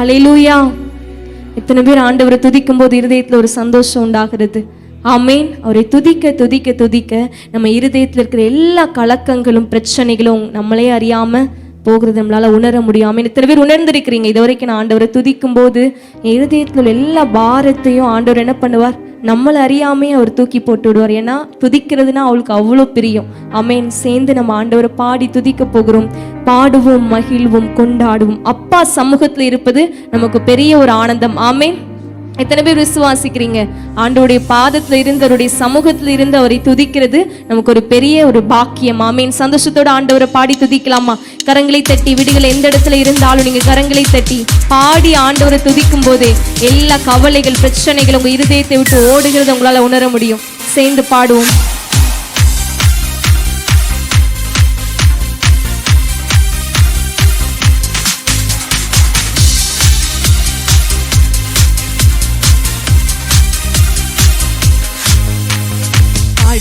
அலையிலூயா எத்தனை பேர் ஆண்டவரை துதிக்கும் போது இருதயத்துல ஒரு சந்தோஷம் உண்டாகிறது. ஆமேன். அவரை துதிக்க துதிக்க துதிக்க நம்ம இருதயத்துல இருக்கிற எல்லா கலக்கங்களும் பிரச்சனைகளும் நம்மளே அறியாம போகிறது நம்மளால உணர முடியாமல் இத்தனை பேர் உணர்ந்திருக்கிறீங்க? இது வரைக்கும் நான் ஆண்டவரை துதிக்கும் போது என் இருதயத்துல உள்ள எல்லா பாரத்தையும் ஆண்டவர் என்ன பண்ணுவார்? நம்மளை அறியாமே அவர் தூக்கி போட்டு விடுவார். ஏன்னா துதிக்கிறதுனா அவளுக்கு அவ்வளோ பிரியம். அமேன் சேர்ந்து நம்ம ஆண்டவரை பாடி துதிக்க போகிறோம். பாடுவோம் மகிழ்வோம் கொண்டாடுவோம். அப்பா சமூகத்தில் இருப்பது நமக்கு பெரிய ஒரு ஆனந்தம். ஆமேன். எத்தனை பேர் விசுவாசிக்கிறீங்க? ஆண்டோடைய பாதத்துல இருந்து அவருடைய சமூகத்துல இருந்து அவரை துதிக்கிறது நமக்கு ஒரு பெரிய ஒரு பாக்கியம். மீன் சந்தோஷத்தோட ஆண்டவரை பாடி துதிக்கலாமா? கரங்களை தட்டி விடுகளை எந்த இடத்துல இருந்தாலும் நீங்க கரங்களை தட்டி பாடி ஆண்டவரை துதிக்கும் போதே எல்லா கவலைகள் பிரச்சனைகள் உங்க இருதயத்தை விட்டு ஓடுகிறத உங்களால உணர முடியும். சேர்ந்து பாடுவோம்.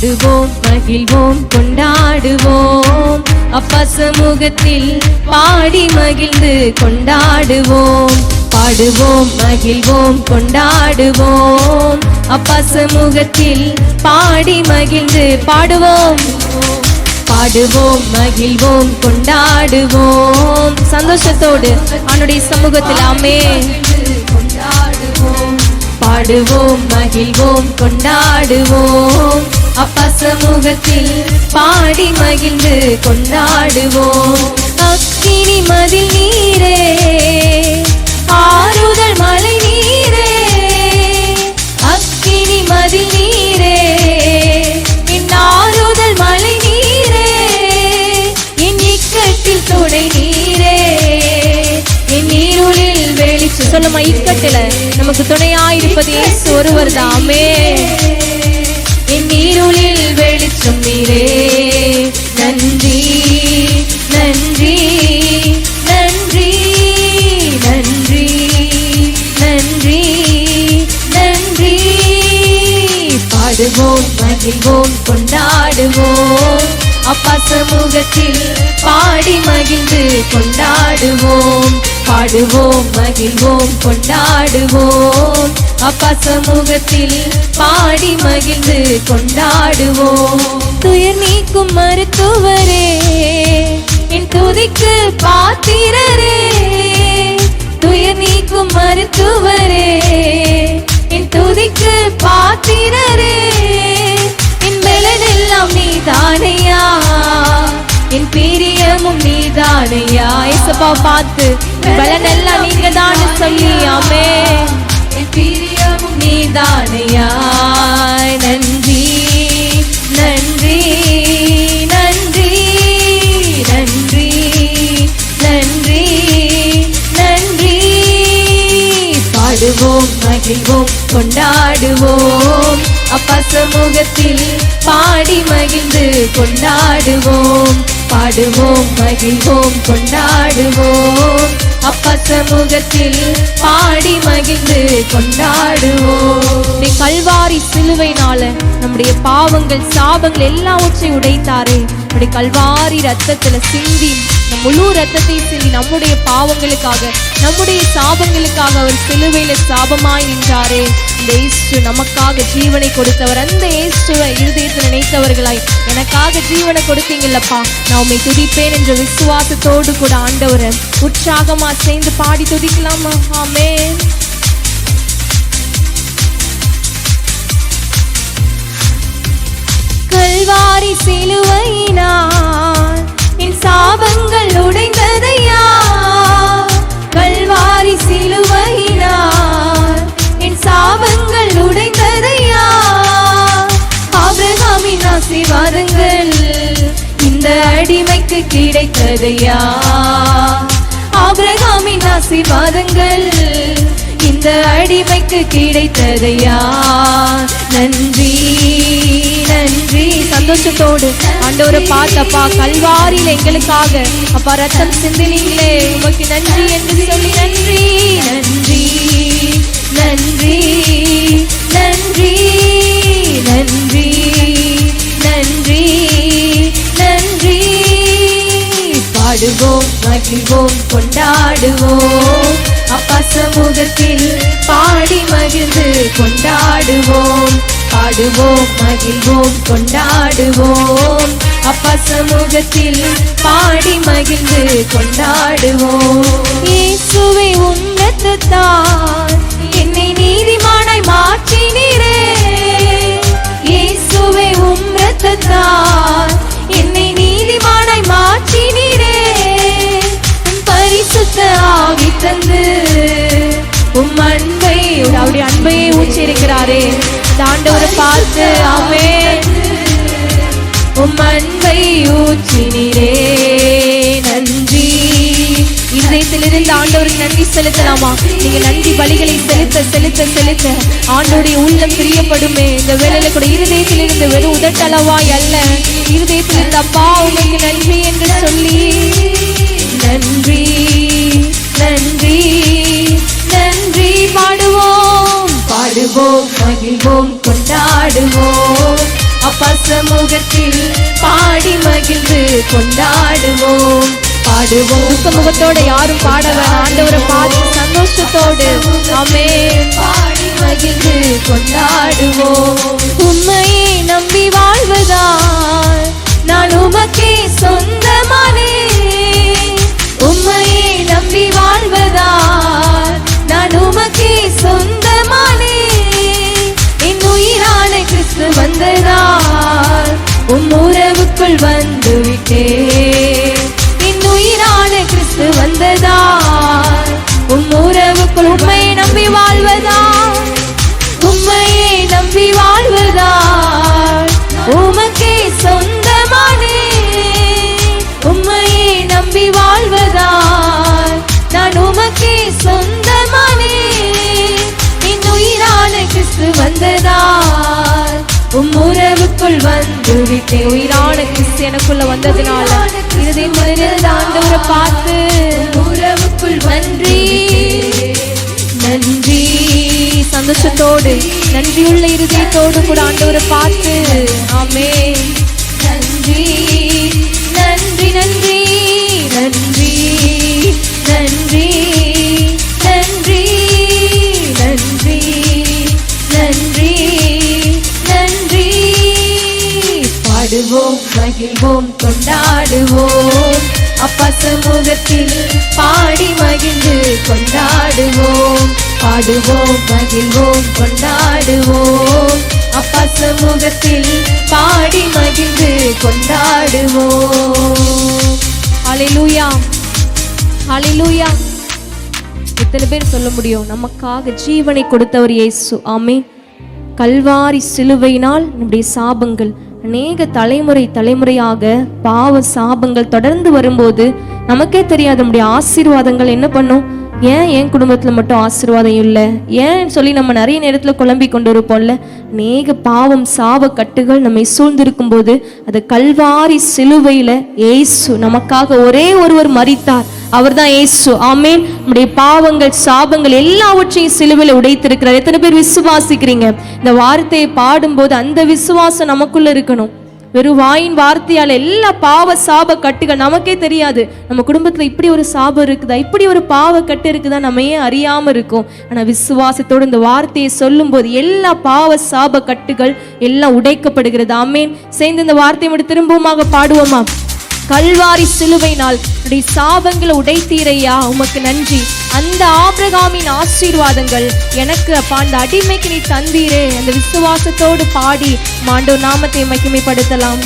பாடுவோம் மகிழ்வோம் கொண்டாடுவோம். அப்பா சமூகத்தில் பாடி மகிழ்ந்து கொண்டாடுவோம். பாடுவோம் மகிழ்வோம் கொண்டாடுவோம். அப்பா சமூகத்தில் பாடி மகிழ்ந்து பாடுவோம். பாடுவோம் மகிழ்வோம் கொண்டாடுவோம். சந்தோஷத்தோடு அவனுடைய சமூகத்தில் ஆமே. பாடுவோம் மகிழ்வோம் கொண்டாடுவோம். அப்பா சமூகத்தில் பாடி மகிழ்ந்து கொண்டாடுவோம். அக்கினி மதில் நீரே ஆறுதல் மலை நீரே அக்கினி மதில் நீரே என் ஆறுதல் மலை நீரே என் இக்கட்டில் துணை நீரே என் நீருளில் வெளிச்சம் சொல்லுமா இக்கட்டில நமக்கு துணையாயிருப்பது ஒருவர் தாமே என் நீருளில் வெளிச்சம் நீரே. நன்றி நன்றி நன்றி நன்றி நன்றி நன்றி. பாடுவோம் மகிழ்வோம் கொண்டாடுவோம். அப்பா சமூகத்தில் பாடி மகிழ்ந்து கொண்டாடுவோம். பாடுவோம் மகிழ்வோம் கொண்டாடுவோம். அப்பா சமூகத்தில் பாடி மகிழ்ந்து கொண்டாடுவோம். துயர் நீக்கும் மருத்துவரே என் துதிக்கு பாத்திரரே. துயர் நீக்கும் மருத்துவரே என் துதிக்கு பாத்திரரே. நீதானையா? என் பிரியமும் நீதானையா? ஏசப்பா பார்த்து. பலனெல்லாம் நீங்க தான் சொல்லி ஆமே என் பிரியமும் நீதானையா? மகிழ்வோம் கொண்டாடுவோம். அப்பா சமூகத்தில் பாடி மகிழ்ந்து கொண்டாடுவோம். பாடுவோம் மகிழ்வோம் கொண்டாடுவோம். அப்பா சமூகத்தில் பாடி மகிழ்ந்து கொண்டாடுவோம். கல்வாரி சிலுவைனால நம்முடைய பாவங்கள் சாபங்கள் எல்லாவற்றையும் உடைத்தாரே. நம்முடைய கல்வாரி ரத்தத்துல சிந்தி முழு ரத்தத்தை சிந்தி நம்முடைய பாவங்களுக்காக நம்முடைய சாபங்களுக்காக அவர் சிலுவையில சாபமாய் நின்றாரே. இந்த இயேசு நமக்காக ஜீவனை கொடுத்தவர். அந்த இயேசுவை இருதயத்தில் நினைத்தவர்களாய் எனக்காக ஜீவனை கொடுத்தீங்கல்லப்பா. நான் உண்மை துதிப்பேன் என்ற விசுவாசத்தோடு கூட ஆண்டவரை உற்சாகமா சேர்ந்து பாடி துதிக்கலாமா? ஆமே கல்வாரி சிலுவையினால் அடிமைக்கு கிடைத்ததையா? ஆபிரகாமின் ஆசீர்வாதங்கள் இந்த அடிமைக்கு கிடைத்ததையா? நன்றி நன்றி. சந்தோஷத்தோடு ஆண்டவரை பார்த்தப்பா கல்வாரியில் எங்களுக்காக அப்பா ரத்தம் சிந்தினீங்களே. உமக்கு நன்றி என்று சொல்லி நன்றி நன்றி. மகிழ்வோம் கொண்டாடுவோம். அப்பா சமூகத்தில் பாடி மகிழ்ந்து கொண்டாடுவோம். பாடுவோம் மகிழ்வோம் கொண்டாடுவோம். அப்பா சமூகத்தில் பாடி மகிழ்ந்து கொண்டாடுவோம். இயேசுவை உன்னதத்தார் என்னை நீதிமானாய் மாற்றினீரே. இயேசுவை உன்னதத்தார் பரிசுத்த ஆவி தந்து உம் அன்பை அவருடைய அன்பையை ஊற்றியிருக்கிறாரே. இந்த ஆண்டவரை பார்த்து ஆமே உம் அன்பை ஊற்றினீரே. நன்றி. இதயத்திலிருந்து ஆண்டவருக்கு நன்றி செலுத்தலாமா? நீங்க நன்றி பலிகளை செலுத்த செலுத்த செலுத்த ஆண்டோடைய உள்ளம் பிரியப்படுமே. இந்த வேளையில கூட இருதயத்திலிருந்து வெறும் உதட்டளவாய் அல்ல. இருதயத்திலிருந்து அப்பா உங்களுக்கு நன்றி என்று சொல்லி நன்றி. நன்றி நன்றி பாடுவோம். பாடுவோம் மகிழ்வோம் கொண்டாடுவோம். அப்பா சமூகத்தில் பாடி மகிழ்ந்து கொண்டாடுவோம். பாடுவோம். சமூகத்தோட யாரும் பாட ஆண்டவரை பாடி சந்தோஷத்தோடு அமே பாடி மகிழ்ந்து கொண்டாடுவோம். உண்மையை நம்பி வாழ்வதா நான் உமக்கே சொந்தமானே வந்து என் உயிரான கிறிஸ்து வந்ததா உம் உறவுக்குள் நம்பி வாழ்வதா உம்மையே நம்பி வாழ்வதா உமக்கே சொந்தமானே. உம்மையே நம்பி வாழ்வதா நான் உமக்கே சொந்தமானே. என் உயிரான கிறிஸ்து வந்ததா உம் உறவுக்குள் விட்டேன் உயிரான கிறிஸ்து எனக்குள்ள வந்ததுனால இருதயத்திலிருந்து ஆண்டவரை பார்த்து உறவுக்குள் நன்றி நன்றி. சந்தோஷத்தோடு நன்றியுள்ள இருதயத்தோடு கூட ஆண்டவரை பார்த்து. ஆமே நன்றி. நன்றி நன்றி நன்றி. மகிழ்வோம் கொண்டாடுவோம். அப்பா சமூகத்தில் பாடி மகிழ்ந்து கொண்டாடுவோம். பாடுவோம் மகிழ்வோம் கொண்டாடுவோம். அப்பா சமூகத்தில் பாடி மகிழ்ந்து கொண்டாடுவோம். அலிலூயா அலிலூயா எத்தனை பேர் சொல்ல முடியும்? நமக்காக ஜீவனை கொடுத்தவர் இயேசு. ஆமே கல்வாரி சிலுவையினால் நம்முடைய சாபங்கள் அநேக தலைமுறை தலைமுறையாக பாவ சாபங்கள் தொடர்ந்து வரும்போது நமக்கே தெரியாது நம்முடைய ஆசீர்வாதங்கள் என்ன பண்ணும்? ஏன் என் குடும்பத்தில் மட்டும் ஆசீர்வாதம் இல்லை? ஏன் சொல்லி நம்ம நிறைய நேரத்தில் குழம்பி கொண்டு இருப்போம்ல நேக பாவம் சாவ கட்டுகள் நம்மை சூழ்ந்திருக்கும் போது அது கல்வாரி சிலுவையில் ஏசு நமக்காக ஒரே ஒருவர் மறித்தார் அவர் தான் ஏசு ஆமேன். நம்முடைய பாவங்கள் சாபங்கள் எல்லாவற்றையும் சிலுவையில் உடைத்திருக்கிறார். எத்தனை பேர் விசுவாசிக்கிறீங்க? இந்த வார்த்தையை பாடும்போது அந்த விசுவாசம் நமக்குள்ள இருக்கணும். வெறும் வாயின் வார்த்தையால் எல்லா பாவ சாப கட்டுகள் நமக்கே தெரியாது. நம்ம குடும்பத்தில் இப்படி ஒரு சாபம் இருக்குதா? இப்படி ஒரு பாவ கட்டு இருக்குதா? நம்ம ஏன் அறியாமல் இருக்கோம்? ஆனால் விசுவாசத்தோடு இந்த வார்த்தையை சொல்லும்போது எல்லா பாவ சாப கட்டுகள் எல்லாம் உடைக்கப்படுகிறது. ஆமேன். சேர்ந்து இந்த வார்த்தையை மட்டும் திரும்பவுமாக பாடுவோமா? கல்வாரி சிலுவையினால் உடைய சாபங்களை உடைத்தீரையா? உமக்கு நன்றி. அந்த ஆபிரகாமின் ஆசீர்வாதங்கள் எனக்கு அப்பா அந்த அடிமைக்கு நீ தந்தீரே. அந்த விசுவாசத்தோடு பாடி மாண்டோ நாமத்தை மகிமைப்படுத்தலாம்.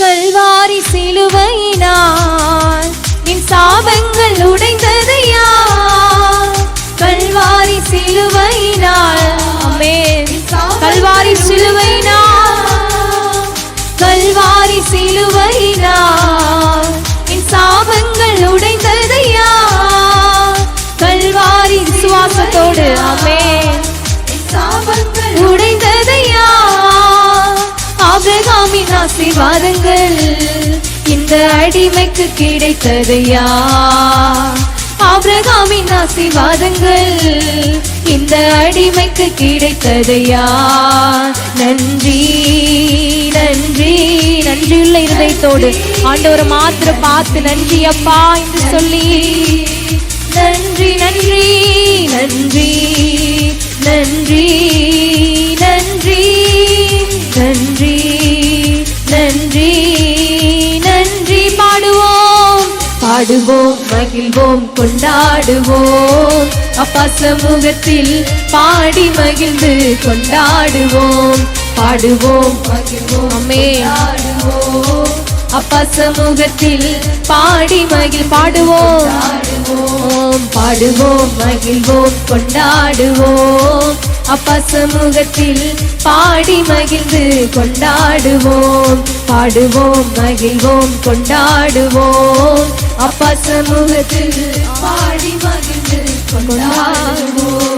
கல்வாரி சிலுவையினால் என் சாபங்கள் உடைந்த சிலுவை கல்வாரி சிலுவை என் சாபங்கள் உடைந்ததையா கல்வாரி விசுவாசத்தோடு ஆமென். உடைந்ததையா ஆபிரகாமின் ஆசீர்வாதங்கள் இந்த அடிமைக்கு கிடைத்ததையா? ஆபிரகாமின் ஆசீர்வாதங்கள் இந்த அடிமைக்கு கிடைத்தது யார் நன்றி நன்றி நன்றியுள்ள இருதயத்தோடு. ஆண்டவரை மாத்திர பார்த்து நன்றி அப்பா என்று சொல்லி. நன்றி நன்றி நன்றி நன்றி நன்றி நன்றி நன்றி பாடுவோம் மகிழ்வோம் கொண்டாடுவோம். அப்பா சமூகத்தில் பாடி மகிழ்ந்து கொண்டாடுவோம். பாடுவோம் மகிழ்வோம் அம்மே. அப்பா சமூகத்தில் பாடி மகிழ் பாடுவோம் பாடுவோம். பாடுவோம் மகிழ்வோம் கொண்டாடுவோம். அப்பா சமூகத்தில் பாடி மகிழ்ந்து கொண்டாடுவோம். பாடுவோம் மகிழ்வோம் கொண்டாடுவோம். அப்பா சமூகத்தில் பாடி மகிழ்ந்து கொண்டாடுவோம்.